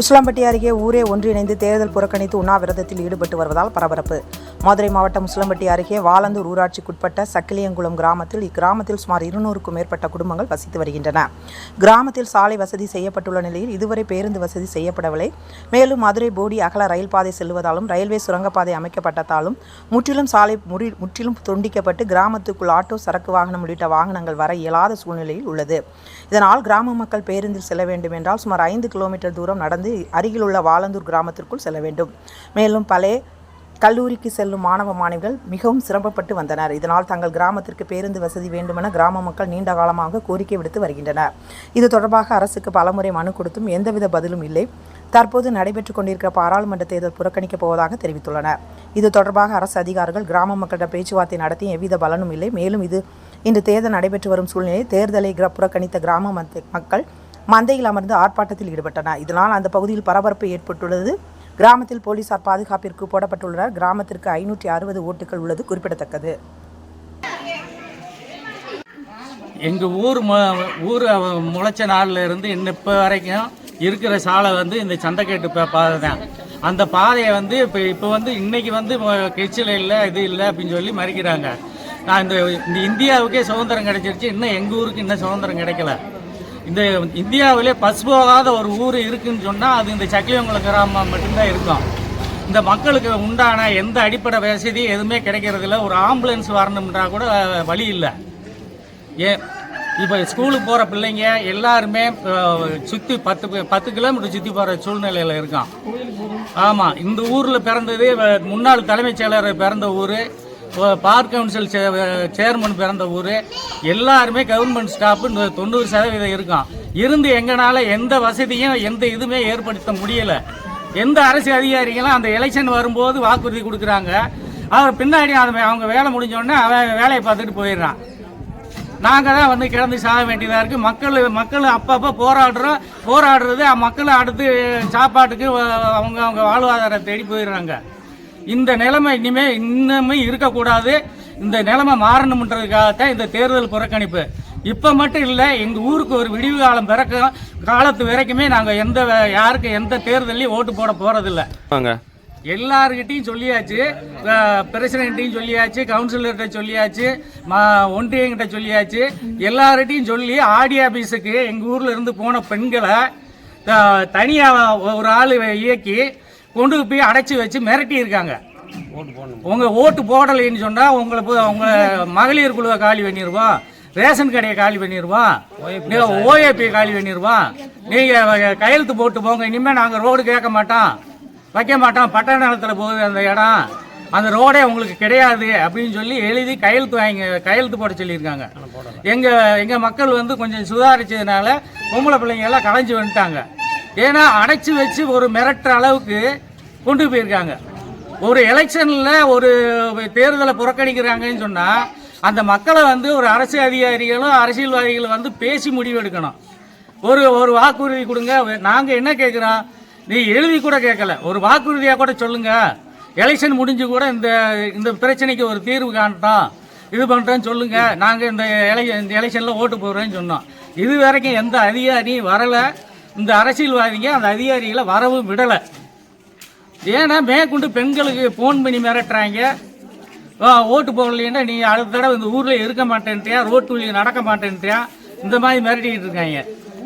உசிலம்பட்டி அருகே ஊரே ஒன்றிணைந்து தேர்தல் புறக்கணித்து உண்ணாவிரதத்தில் ஈடுபட்டு வருவதால் பரபரப்பு. மதுரை மாவட்டம் உசிலம்பட்டி அருகே வாலந்தூர் ஊராட்சிக்குட்பட்ட சக்கிலியங்குளம் கிராமத்தில் இக்கிராமத்தில் சுமார் இருநூறுக்கும் மேற்பட்ட குடும்பங்கள் வசித்து வருகின்றன. கிராமத்தில் சாலை வசதி செய்யப்பட்டுள்ள நிலையில் இதுவரை பேருந்து வசதி செய்யப்படவில்லை. மேலும் மதுரை போடி அகல ரயில் பாதை செல்வதாலும் ரயில்வே சுரங்கப்பாதை அமைக்கப்பட்டதாலும் முற்றிலும் சாலை முறி முற்றிலும் துண்டிக்கப்பட்டு கிராமத்துக்குள் ஆட்டோ சரக்கு வாகனம் உள்ளிட்ட வாகனங்கள் வர இயலாத சூழ்நிலையில் உள்ளது. இதனால் கிராம மக்கள் பேருந்தில் செல்ல வேண்டும் என்றால் சுமார் ஐந்து கிலோமீட்டர் தூரம் நடந்து அருகிலுள்ள வாலந்தூர் கிராமத்திற்குள் செல்ல வேண்டும். மேலும் பழைய கல்லூரிக்கு செல்லும் மாணவ மாணவிகள் மிகவும் சிரமப்பட்டு வந்தனர். இதனால் தங்கள் கிராமத்திற்கு பேருந்து வசதி வேண்டுமென கிராம மக்கள் நீண்ட காலமாக கோரிக்கை விடுத்து வருகின்றனர். இது தொடர்பாக அரசுக்கு பலமுறை மனு கொடுத்தும் எந்தவித பதிலும் இல்லை. தற்போது நடைபெற்றுக் கொண்டிருக்கிற பாராளுமன்ற தேர்தல் புறக்கணிக்கப் போவதாக தெரிவித்துள்ளனர். இது தொடர்பாக அரசு அதிகாரிகள் கிராம மக்களிடம் பேச்சுவார்த்தை நடத்தி எவ்வித பலனும் இல்லை. மேலும் இது இன்று தேர்தல் நடைபெற்று வரும் சூழ்நிலையில் தேர்தலை புறக்கணித்த கிராம மக்கள் மந்தையில் அமர்ந்து ஆர்ப்பாட்டத்தில் ஈடுபட்டனர். இதனால் அந்த பகுதியில் பரபரப்பு ஏற்பட்டுள்ளது. கிராமத்தில் போலீசார் பாதுகாப்பிற்கு போடப்பட்டுள்ளனர். கிராமத்திற்கு ஐநூற்றி அறுபது ஓட்டுகள் உள்ளது. குறிப்பிடத்தக்கது. எங்கள் ஊர் ஊர் முளைச்ச நாள்லேருந்து இன்னும் இப்போ வரைக்கும் இருக்கிற சாலை வந்து இந்த சந்தைக்கேட்டு பா- பாதை தான் அந்த பாதையை வந்து இப்போ இப்போ வந்து இன்னைக்கு வந்து கெச்சில் இல்லை இது இல்லை அப்படின்னு சொல்லி மறிக்கிறாங்க. நான் இந்த இந்த இந்தியாவுக்கே சுதந்திரம் கிடைச்சிருச்சு. இன்னும் எங்கள் ஊருக்கு இன்னும் சுதந்திரம் கிடைக்கல. இந்த இந்தியாவிலே பஸ் போகாத ஒரு ஊர் இருக்குன்னு சொன்னால் அது இந்த சக்கிலியங்குளம் கிராமம் மட்டும்தான் இருக்கும். இந்த மக்களுக்கு உண்டான எந்த அடிப்படை வசதி எதுவுமே கிடைக்கிறதில்ல ஒரு ஆம்புலன்ஸ் வரணும்ன்றா கூட வழி இல்லை. ஏன் இப்போ ஸ்கூலுக்கு போகிற பிள்ளைங்க எல்லாருமே சுற்றி பத்து பத்து கிலோமீட்டர் சுற்றி போகிற சூழ்நிலையில் இருக்கான். ஆமாம் இந்த ஊரில் பிறந்தது முன்னாள் தலைமைச் செயலர் பிறந்த ஊர். பார்க் கவுன்சில் சே- சேர்மன் பிறந்த ஊர். எல்லாருமே கவர்மெண்ட் ஸ்டாஃபு தொண்ணூறு சதவீதம் இருக்கும். இருந்து எங்கனால எந்த வசதியும் எந்த இதுவுமே ஏற்படுத்த முடியலை. எந்த அரசு அதிகாரிகளும் அந்த எலெக்ஷன் வரும்போது வாக்குறுதி கொடுக்குறாங்க. அவர் பின்னாடி அதை அவங்க வேலை முடிஞ்சோடனே அவன் வேலையை பார்த்துட்டு போயிடுறான். நாங்கள் தான் வந்து கிடந்து சாக வேண்டியதாக இருக்குது மக்கள் மக்கள் அப்பப்போ போராடுறோம். போராடுறது மக்கள் அடுத்து சாப்பாட்டுக்கு அவங்க அவங்க வாழ்வாதாரம் தேடி போயிடுறாங்க. இந்த நிலைமை இனிமே இன்னுமே இருக்கக்கூடாது. இந்த நிலைமை மாறணுன்றதுக்காகத்தான் இந்த தேர்தல் புறக்கணிப்பு. இப்போ மட்டும் இல்லை எங்கள் ஊருக்கு ஒரு விடிவு காலம் பிறக்கும் காலத்து வரைக்குமே நாங்கள் எந்த யாருக்கு எந்த தேர்தலையும் ஓட்டு போட போகிறதில்ல வாங்க. எல்லார்கிட்டையும் சொல்லியாச்சு. பிரசிடென்ட்டையும் சொல்லியாச்சு கவுன்சிலர்கிட்ட சொல்லியாச்சு ம ஒன்றியங்கிட்ட சொல்லியாச்சு. எல்லார்கிட்டையும் சொல்லி ஆடி ஆபீஸுக்கு எங்கள் ஊரில் இருந்து போன பெண்களை தனியாக ஒரு ஆள் இயக்கி கொண்டு போய் அடைச்சி வச்சு மிரட்டி இருக்காங்க. உங்க ஓட்டு போடலைன்னு சொன்னா உங்களை போய் உங்க மகளிர் குழுவை காலி பண்ணிடுவோம் ரேஷன் கடையை காலி பண்ணிடுவோம் ஓஏபி காலி பண்ணிடுவோம் நீங்க கையெழுத்து போட்டு போங்க இனிமே நாங்க ரோடு கேட்க மாட்டோம். வைக்க மாட்டோம். பட்டண நிலத்துல போகுது அந்த இடம். அந்த ரோடே உங்களுக்கு கிடையாது அப்படின்னு சொல்லி எழுதி கையெழுத்து வாங்கி கையெழுத்து போட சொல்லியிருக்காங்க. எங்க எங்க மக்கள் வந்து கொஞ்சம் சுதாரிச்சதுனால பொம்பளை பிள்ளைங்க எல்லாம் கலைஞ்சு வந்துட்டாங்க. ஏன்னா அடைச்சி வச்சு ஒரு மிரட்டுற அளவுக்கு கொண்டு போயிருக்காங்க. ஒரு எலெக்ஷனில் ஒரு தேர்தலை புறக்கணிக்கிறாங்கன்னு சொன்னால் அந்த மக்களை வந்து ஒரு அரசு அதிகாரிகளும் அரசியல்வாதிகளும் வந்து பேசி முடிவெடுக்கணும் ஒரு ஒரு வாக்குறுதி கொடுங்க. நாங்கள் என்ன கேட்குறோம் நீ எழுதி கூட கேட்கல ஒரு வாக்குறுதியாக கூட சொல்லுங்கள் எலெக்ஷன் முடிஞ்சு கூட இந்த இந்த பிரச்சனைக்கு ஒரு தீர்வு காணட்டும் இது பண்றேன்னு சொல்லுங்கள் நாங்கள் இந்த எலெக்ஷன் இந்த எலெக்ஷனில் ஓட்டு போடுறேன்னு சொன்னோம். இது வரைக்கும் எந்த அதிகாரியும் வரல. இந்த அரசியல்வாதிங்க அந்த அதிகாரிகளை வரவும் விடலை. ஏன்னா மேற்கொண்டு பெண்களுக்கு ஃபோன் பண்ணி மிரட்டுறாங்க. ஆ, ஓட்டு போடலைன்னா நீ அடுத்த தடவை இந்த ஊரில் இருக்க மாட்டேன்ட்டியா ரோட்டு வழியில் நடக்க மாட்டேன்ட்டியா இந்த மாதிரி மிரட்டிக்கிட்டு இருக்காங்க.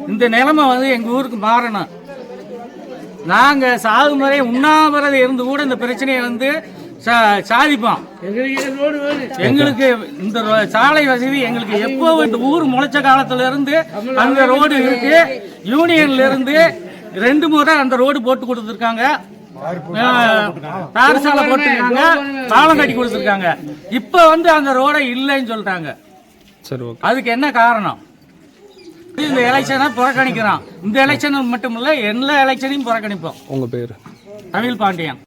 இந்த நிலைமை வந்து எங்கள் ஊருக்கு மாறணும். நாங்கள் சாகுமுறை உண்ணாவிரதம் இருந்து கூட இந்த பிரச்சனையை வந்து சாதிப்போம். எங்களுக்கு இந்த ரோ- சாலை வசதி எங்களுக்கு எப்போ இந்த ஊர் முளைச்ச காலத்துல இருந்து அந்த ரோடு இருக்கு. யூனியன்ல இருந்து ரெண்டு முறை அந்த ரோடு போட்டு கொடுத்துருக்காங்க. தார் சாலை போட்டிருக்காங்க. பாலம் கட்டி கொடுத்துருக்காங்க. இப்ப வந்து அந்த ரோடை இல்லைன்னு சொல்றாங்க. சரி ஓகே. அதுக்கு என்ன காரணம்? இந்த எலெக்ஷனை புறக்கணிக்கிறோம். இந்த எலெக்ஷன் மட்டும் இல்ல எல்லா எலெக்ஷனையும் புறக்கணிப்போம். உங்கள் பேர்? தமிழ் பாண்டியன்.